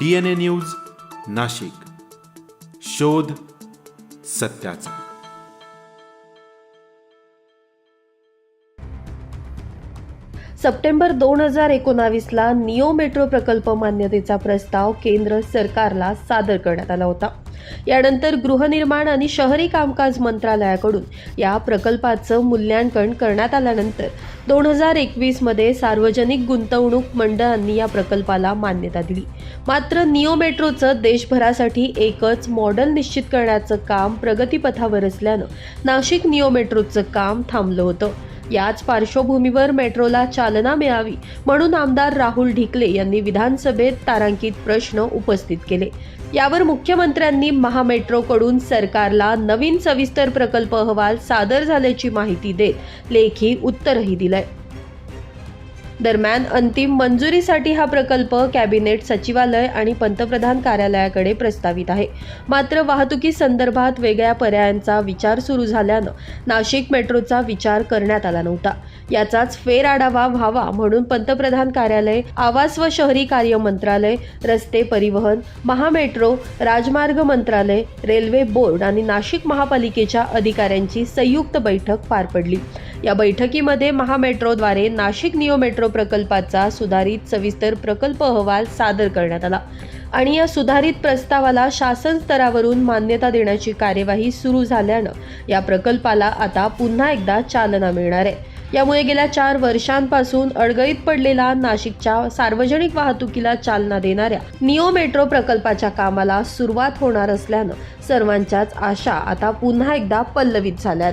DNA news Nashik. शोध सत्याचा. September दोन हजार एकोणावीसला नियो मेट्रो प्रकल्प मान्यतेचा प्रस्ताव केंद्र सरकारला सादर करण्यात आला होता. यानंतर गृहनिर्माण आणि शहरी कामकाज मंत्रालयाकडून या प्रकल्पाचं मूल्यांकन करण्यात आल्यानंतर दोन हजार एकवीसमध्ये सार्वजनिक गुंतवणूक मंडळांनी या प्रकल्पाला मान्यता दिली. मात्र निओ मेट्रोचं देशभरासाठी एकच मॉडेल निश्चित करण्याचं काम प्रगतीपथावर असल्यानं नाशिक निओ मेट्रोचं काम थांबलं होतं. याच पार्श्वभूमीवर मेट्रोला चालना मिळावी म्हणून आमदार राहुल ढिकले यांनी विधानसभेत तारांकित प्रश्न उपस्थित केले. यावर मुख्यमंत्र्यांनी महामेट्रोकडून सरकारला नवीन सविस्तर प्रकल्प अहवाल सादर झाल्याची माहिती देत लेखी उत्तरही दिलंय. दरम्यान अंतिम मंजुरीसाठी हा प्रकल्प कॅबिनेट सचिवालय आणि पंतप्रधान कार्यालयाकडे प्रस्तावित आहे. मात्र वाहतुकी संदर्भात वेगळ्या पर्यायांचा विचार सुरू झाल्यानं नाशिक मेट्रोचा विचार करण्यात आला नव्हता. याचाच फेरआढावा व्हावा म्हणून पंतप्रधान कार्यालय आवास व शहरी कार्य मंत्रालय रस्ते परिवहन महामेट्रो राजमार्ग मंत्रालय रेल्वे बोर्ड आणि नाशिक महापालिकेच्या अधिकाऱ्यांची संयुक्त बैठक पार पडली. या बैठकीमध्ये महामेट्रोद्वारे नाशिक नियो मेट्रो प्रकल्पाचा सुधारित सविस्तर प्रकल्प अहवाल सादर करण्यात आला. आणि या सुधारित प्रस्तावाला शासन स्तरावरून मान्यता देण्याची कार्यवाही सुरू झाल्यानं या प्रकल्पाला आता पुन्हा एकदा चालना मिळणार आहे. यामुळे गेल्या चार वर्षांपासून अडगळीत पडलेला नाशिकच्या सार्वजनिक वाहतुकीला चालना देणाऱ्या निओ मेट्रो प्रकल्पाच्या कामाला सुरुवात होणार असल्यानं सर्वांच्याच आशा आता पुन्हा एकदा पल्लवित झाल्यात.